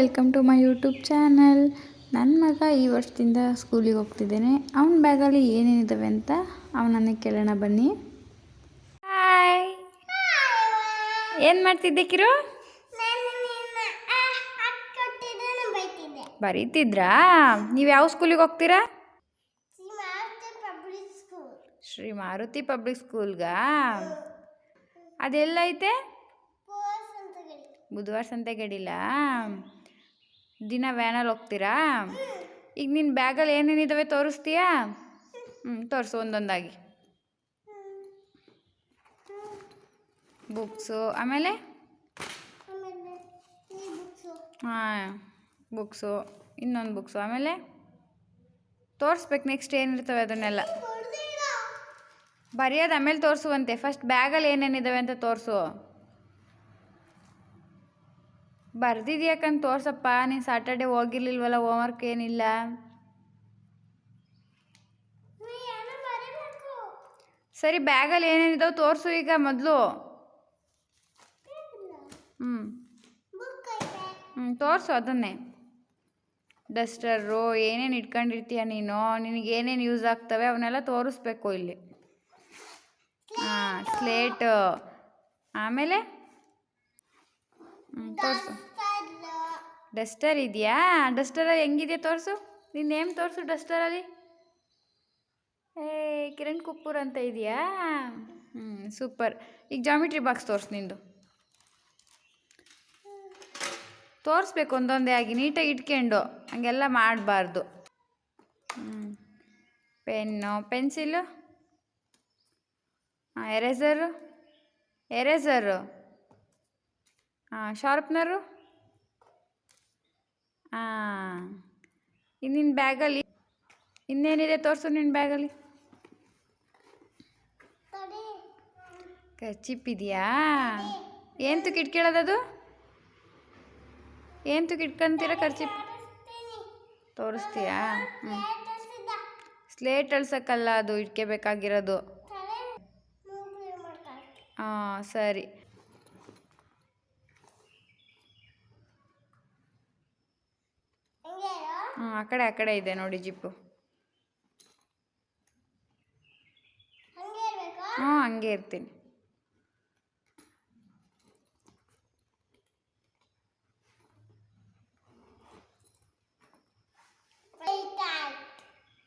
Welcome to my YouTube channel. ನನ್ನ ಮಗ ಈ ವರ್ಷದಿಂದ ಸ್ಕೂಲಿಗೆ ಹೋಗ್ತಿದ್ದೇನೆ. ಅವನ ಬ್ಯಾಗಲ್ಲಿ ಏನೇನಿದ್ದಾವೆ ಅಂತ ಅವನನ್ನೇ ಕೇಳೋಣ ಬನ್ನಿ. ಹಾಯ್ ಏನು ಮಾಡ್ತಿದ್ದೆ ಕಿರು? ಬರೀತಿದ್ರಾ? ನೀವು ಯಾವ ಸ್ಕೂಲಿಗೆ ಹೋಗ್ತೀರಾ? ಶ್ರೀ ಮಾರುತಿ ಪಬ್ಲಿಕ್ ಸ್ಕೂಲ್ಗಾ? ಅದೆಲ್ಲೈತೆ ಬುಧವಾರ ಸಂತೆ ಗಡಿಲ್ಲ ದಿನ ವ್ಯಾನಲ್ಲಿ ಹೋಗ್ತೀರಾ? ಈಗ ನಿನ್ನ ಬ್ಯಾಗಲ್ಲಿ ಏನೇನಿದ್ದಾವೆ ತೋರಿಸ್ತೀಯಾ? ಹ್ಞೂ ತೋರಿಸು, ಒಂದೊಂದಾಗಿ. ಬುಕ್ಸು ಆಮೇಲೆ? ಹಾಂ ಬುಕ್ಸು ಇನ್ನೊಂದು ಬುಕ್ಸು ಆಮೇಲೆ? ತೋರಿಸ್ಬೇಕು ನೆಕ್ಸ್ಟ್ ಏನಿರ್ತವೆ ಅದನ್ನೆಲ್ಲ. ಬರೆಯೋದು ಆಮೇಲೆ ತೋರಿಸುವಂತೆ ಫಸ್ಟ್ ಬ್ಯಾಗಲ್ಲಿ ಏನೇನಿದ್ದಾವೆ ಅಂತ ತೋರಿಸು. ಬರ್ದಿದ್ಯಾಕಂತ ತೋರ್ಸಪ್ಪ. ನೀನು ಸಾಟರ್ಡೆ ಹೋಗಿರ್ಲಿಲ್ವಲ್ಲ ಹೋಮ್ವರ್ಕ್ ಏನಿಲ್ಲ? ಸರಿ ಬ್ಯಾಗಲ್ಲಿ ಏನೇನಿದಾವೆ ತೋರಿಸು ಈಗ ಮೊದಲು. ಹ್ಞೂ ಹ್ಞೂ ತೋರಿಸು ಅದನ್ನೇ. ಡಸ್ಟರು ಏನೇನು ಇಟ್ಕೊಂಡಿರ್ತೀಯ ನೀನು? ನಿನಗೆ ಏನೇನು ಯೂಸ್ ಆಗ್ತವೆ ಅವನ್ನೆಲ್ಲ ತೋರಿಸ್ಬೇಕು ಇಲ್ಲಿ. ಹಾಂ ಸ್ಲೇಟ್ ಆಮೇಲೆ? ಹ್ಞೂ ತೋರಿಸು. ಡಸ್ಟರ್ ಇದೆಯಾ? ಡಸ್ಟರಲ್ಲಿ ಹೆಂಗಿದೆಯಾ ತೋರಿಸು? ನಿನ್ನ ನೇಮ್ ತೋರಿಸು ಡಸ್ಟರಲ್ಲಿ ಏ ಕಿರಣ್ ಕುಪ್ಪೂರ್ ಅಂತ ಇದೆಯಾ? ಹ್ಞೂ ಸೂಪರ್ ಈಗ ಜಾಮಿಟ್ರಿ ಬಾಕ್ಸ್ ತೋರಿಸು ನಿಂದು. ತೋರಿಸ್ಬೇಕು ಒಂದೊಂದೇ ಆಗಿ ನೀಟಾಗಿ ಇಟ್ಕೊಂಡು. ಹಂಗೆಲ್ಲ ಮಾಡಬಾರ್ದು. ಹ್ಞೂ ಪೆನ್ನು ಪೆನ್ಸಿಲು ಹಾಂ ಎರೇಸರು ಎರೇಸರು ಹಾಂ ಶಾರ್ಪ್ನರು ಹಾಂ ಇನ್ನಿನ ಬ್ಯಾಗಲ್ಲಿ? ಇನ್ನೇನಿದೆ ತೋರಿಸು ನಿನ್ನ ಬ್ಯಾಗಲ್ಲಿ? ಕರ್ಚಿಪ್ ಇದೆಯಾ ಏನು ತುಕ್ ಇಟ್ಕೊಳ್ಳೋದದು ಏನು ತುಕ್ ಇಟ್ಕೊಂತೀರ ಖರ್ಚಿಪ್ ತೋರಿಸ್ತೀಯಾ? ಹ್ಞೂ ಸ್ಲೇಟ್ ಅಳ್ಸೋಕ್ಕಲ್ಲ ಅದು ಇಟ್ಕೋಬೇಕಾಗಿರೋದು. ಹಾಂ ಸರಿ. ಹಾಂ ಆ ಕಡೆ ಆ ಕಡೆ ಇದೆ ನೋಡಿ ಜಿಪ್ಪು. ಹ್ಞೂ ಹಂಗೆ ಇರ್ತೀನಿ.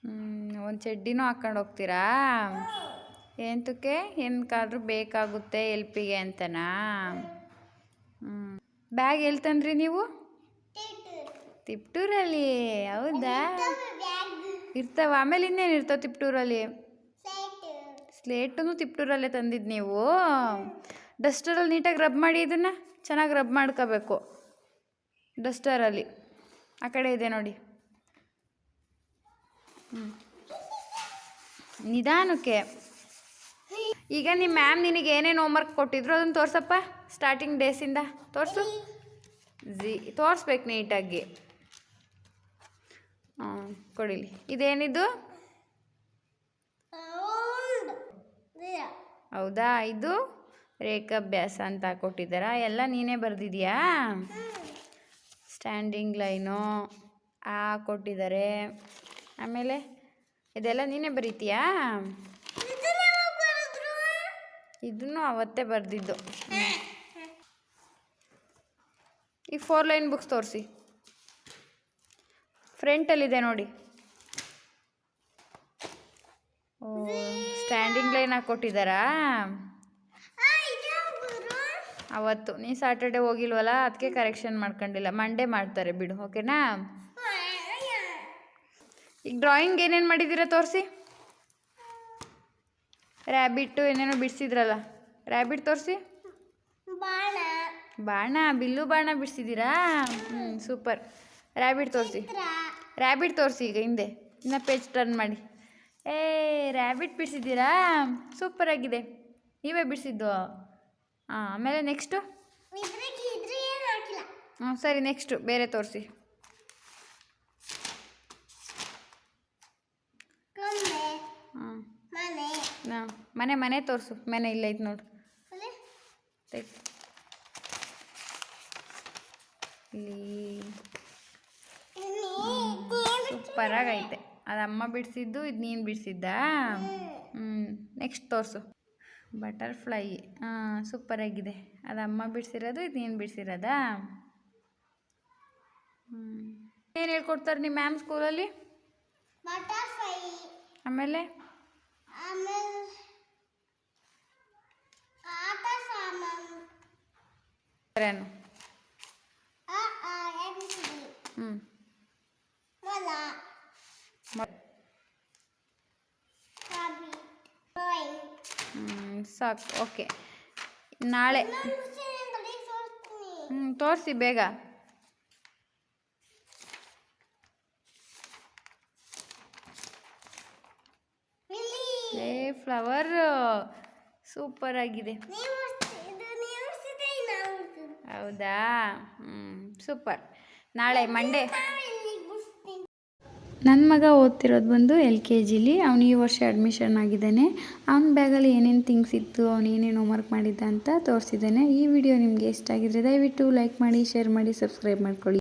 ಹ್ಞೂ ಒಂದು ಚಡ್ಡಿನೂ ಹಾಕ್ಕೊಂಡು ಹೋಗ್ತೀರಾ? ಎಂತಕ್ಕೆ ಏನಕ್ಕಾದ್ರೂ ಬೇಕಾಗುತ್ತೆ ಎಲ್ಪಿಗೆ ಅಂತನಾ? ಹ್ಞೂ ಬ್ಯಾಗ್ ಎಲ್ಲಿ ತಂದ್ರಿ ನೀವು? ತಿಪ್ಟೂರಲ್ಲಿ ಹೌದಾ? ಇರ್ತಾವ ಆಮೇಲೆ ಇನ್ನೇನು ಇರ್ತಾವ ತಿಪ್ಟೂರಲ್ಲಿ? ಸ್ಲೇಟನ್ನು ತಿಪ್ಟೂರಲ್ಲೇ ತಂದಿದ್ದು ನೀವು? ಡಸ್ಟರಲ್ಲಿ ನೀಟಾಗಿ ರಬ್ ಮಾಡಿ ಇದನ್ನು ಚೆನ್ನಾಗಿ ರಬ್ ಮಾಡ್ಕೋಬೇಕು. ಡಸ್ಟರಲ್ಲಿ. ಆ ಕಡೆ ಇದೆ ನೋಡಿ. ಹ್ಞೂ ನಿಧಾನಕ್ಕೆ. ಈಗ ನಿಮ್ಮ ಮ್ಯಾಮ್ ನಿನಗೆ ಏನೇನು ಹೋಮ್ವರ್ಕ್ ಕೊಟ್ಟಿದ್ರು ಅದನ್ನು ತೋರಿಸಪ್ಪ? ಸ್ಟಾರ್ಟಿಂಗ್ ಡೇಸಿಂದ ತೋರಿಸು. ಜಿ ತೋರಿಸ್ಬೇಕು ನೀಟಾಗಿ. ಹಾಂ ಕೊಡಿಲಿ. ಇದೇನಿದು? ಹೌದಾ, ಇದು ರೇಖಾಭ್ಯಾಸ ಅಂತ ಕೊಟ್ಟಿದ್ದಾರಾ? ಎಲ್ಲ ನೀನೇ ಬರೆದಿದ್ಯಾ ಸ್ಟ್ಯಾಂಡಿಂಗ್ ಲೈನು ಆ ಕೊಟ್ಟಿದ್ದಾರೆ. ಆಮೇಲೆ ಇದೆಲ್ಲ ನೀನೇ ಬರೀತೀಯಾ? ಇದನ್ನು ಅವತ್ತೇ ಬರೆದಿದ್ದು. ಈ ಫೋರ್ ಲೈನ್ ಬುಕ್ಸ್ ತೋರಿಸಿ. ಫ್ರಂಟಲ್ಲಿದೆ ನೋಡಿ. ಓ ಸ್ಟ್ಯಾಂಡಿಂಗ್ ಲೈನ್ ಕೊಟ್ಟಿದ್ದಾರಾ ಅವತ್ತು. ನೀ ಸಾಟರ್ಡೆ ಹೋಗಿಲ್ವಲ್ಲ? ಅದಕ್ಕೆ ಕರೆಕ್ಷನ್ ಮಾಡ್ಕೊಂಡಿಲ್ಲ. ಮಂಡೇ ಮಾಡ್ತಾರೆ ಬಿಡು ಓಕೆನಾ ಈಗ ಡ್ರಾಯಿಂಗ್ ಏನೇನು ಮಾಡಿದ್ದೀರಾ ತೋರಿಸಿ? ರ್ಯಾಬಿಟ್ಟು ಏನೇನೋ ಬಿಡಿಸಿದ್ರಲ್ಲ. ರ್ಯಾಬಿಟ್ ತೋರಿಸಿ? ಬಾಣ. ಬಿಲ್ಲು ಬಾಣ ಬಿಡಿಸಿದ್ದೀರಾ? ಹ್ಞೂ ಸೂಪರ್ ರ್ಯಾಬಿಟ್ ತೋರಿಸಿ. ರ್ಯಾಬಿಟ್ ತೋರಿಸಿ ಈಗ ಹಿಂದೆ. ಇನ್ನು ಪೇಜ್ ಟರ್ನ್ ಮಾಡಿ. ಏ ರ್ಯಾಬಿಟ್ ಬಿಡಿಸಿದ್ದೀರಾ? ಸೂಪರ್ ಆಗಿದೆ. ನೀವೇ ಬಿಡಿಸಿದ್ದು? ಹಾಂ ಆಮೇಲೆ ನೆಕ್ಸ್ಟು ಹಾಂ ಸರಿ ನೆಕ್ಸ್ಟು ಬೇರೆ ತೋರಿಸಿ. ಹಾಂ. ಮನೆ. ಮನೆ ತೋರಿಸು. ಮನೆ ಇಲ್ಲ ಐತೆ ನೋಡು. ಇಲ್ಲಿ. ಸೂಪರಾಗೈತೆ. ಅದು ಅಮ್ಮ ಬಿಡಿಸಿದ್ದು ಇದು ನೀನು ಬಿಡಿಸಿದ್ದಾ? ಹ್ಞೂ ನೆಕ್ಸ್ಟ್ ತೋರಿಸು. ಬಟರ್ಫ್ಲೈ ಹಾಂ ಸೂಪರಾಗಿದೆ. ಅದಮ್ಮ ಅಮ್ಮ ಬಿಡಿಸಿರೋದು ಇದು ನೀನು ಬಿಡಿಸಿರೋದಾ? ಹ್ಞೂ ಏನು ಹೇಳ್ಕೊಡ್ತಾರೆ ನಿಮ್ಮ ಮ್ಯಾಮ್ ಸ್ಕೂಲಲ್ಲಿ? ಆಮೇಲೆ? ಹ್ಞೂ ಮೊಲ ರಾಬಿಟ್ ಡ್ರಾಯಿಂಗ್ ಹ್ಞೂ ಸಾಕು ಓಕೆ ನಾಳೆ ಹ್ಞೂ ತೋರಿಸಿ ಬೇಗ. ಏ ಫ್ಲವರ್ ಸೂಪರ್ ಆಗಿದೆ. ಹೌದಾ? ಹ್ಞೂ ಸೂಪರ್ ನಾಳೆ ಮಂಡೇ ನನ್ನ ಮಗ ಓದ್ತಿರೋದು ಬಂದು ಎಲ್ ಕೆ ಜಿಲಿ. ಅವ್ನು ಈ ವರ್ಷ ಅಡ್ಮಿಷನ್ ಆಗಿದ್ದಾನೆ. ಅವ್ನ ಬ್ಯಾಗಲ್ಲಿ ಏನೇನು ಥಿಂಗ್ಸ್ ಇತ್ತು, ಅವ್ನು ಏನೇನು ಹೋಮ್ವರ್ಕ್ ಮಾಡಿದ್ದ ಅಂತ ತೋರಿಸಿದ್ದಾನೆ. ಈ ವಿಡಿಯೋ ನಿಮಗೆ ಇಷ್ಟ ಆಗಿದ್ರೆ ದಯವಿಟ್ಟು ಲೈಕ್ ಮಾಡಿ ಶೇರ್ ಮಾಡಿ ಸಬ್ಸ್ಕ್ರೈಬ್ ಮಾಡ್ಕೊಳ್ಳಿ.